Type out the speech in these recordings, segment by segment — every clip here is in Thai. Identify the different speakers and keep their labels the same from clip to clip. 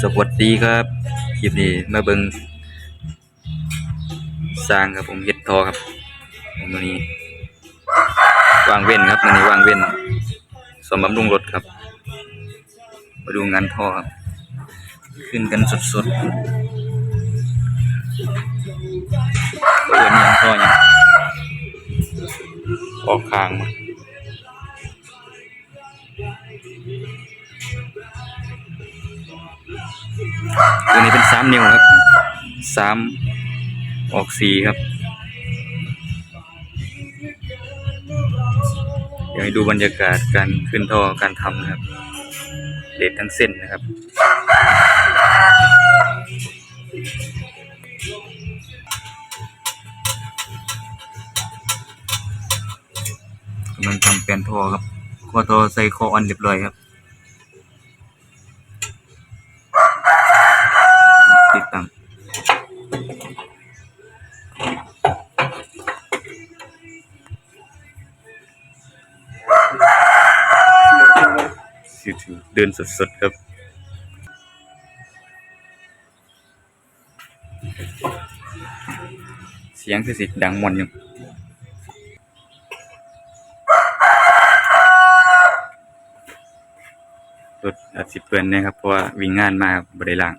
Speaker 1: สวัสดีครับคลิปนี้มาเบิงสร้างครับผมเฮ็ดทอครับมวันนี้วางเว้นครับวันนี้วางเว้นสมบำรุงรถครับ มาดูงานท่อครับ ขึ้นกันสดๆเปิดยังท่อยังออกคางมา ตัวนี้เป็นสามนิ้วครับสามออกสี่ครับ เดี๋ยวให้ดูบรรยากาศการขึ้นท่อการทำนะครับเด็ดทั้งเส้นนะครับกำลังทำแปลนท่อครับข้อท่อใส่ข้อออนเรียบร้อยครับ เดินสดๆครับเสียงคือสิดังมวนอยู่รถอาจสิเปื้อนนะครับ เพราะว่าวิ่งงานมาบริล่าง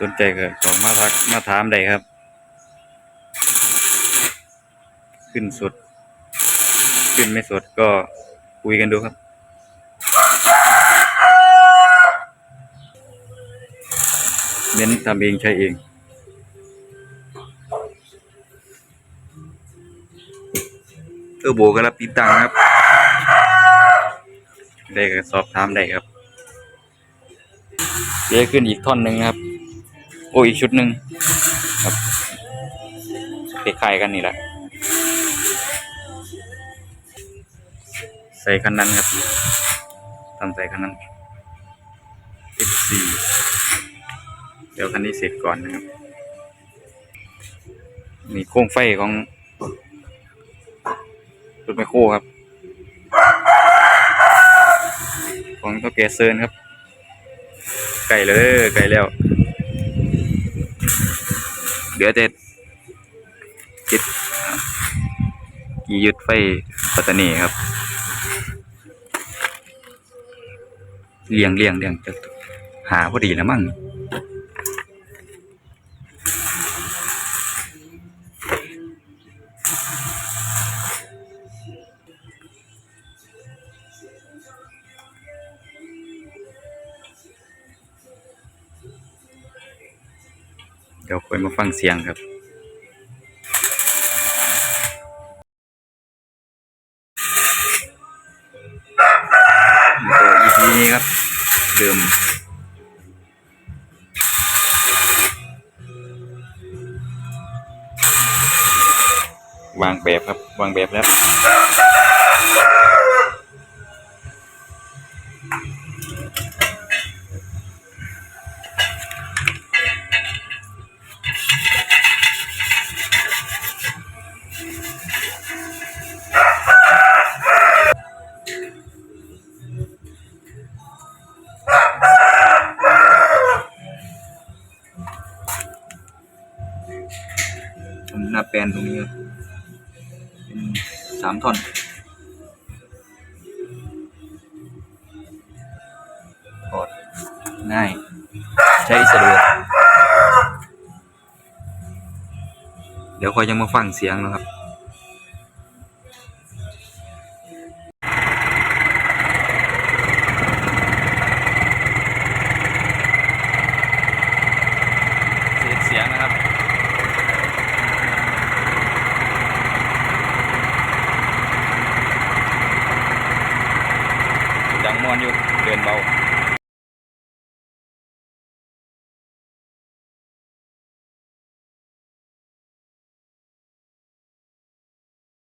Speaker 1: สนใจก็ขอมาทักมาถามได้ครับ ขึ้นสุด ขึ้นไม่สดก็คุยกันดูครับเน้นทำเองใช้เองเออโบก็รับติดตั้งครับ ได้ก็สอบถามได้ครับเดี๋ยวขึ้นอีกท่อนหนึ่งครับ โอ้อีกชุดหนึ่งครับคล้ายๆกันนี่แหละ ใส่คันนั้นครับทำใส่คันนั้น F4 เดี๋ยวคันนี้เสร็จก่อนนะครับมีโครงไฟของรถไมโครครับ ของตัวแกเซินครับ ไก่เลยไก่แล้วเดี๋ยวจะจิดกี่ยึดไฟปัตตานีครับ เลียงเลียงเลียงจะหาพอดีนะมั่งเดี๋ยวคอยมาฟังเสียงครับ ดิม วางแบบครับ วางแบบแล้ว รงหน้าแปลนตรงนี้ครับเป็นสามท่อนถอดง่าย ใช้สะดวกเดี๋ยวคอยยังมาฟังเสียงนะครับ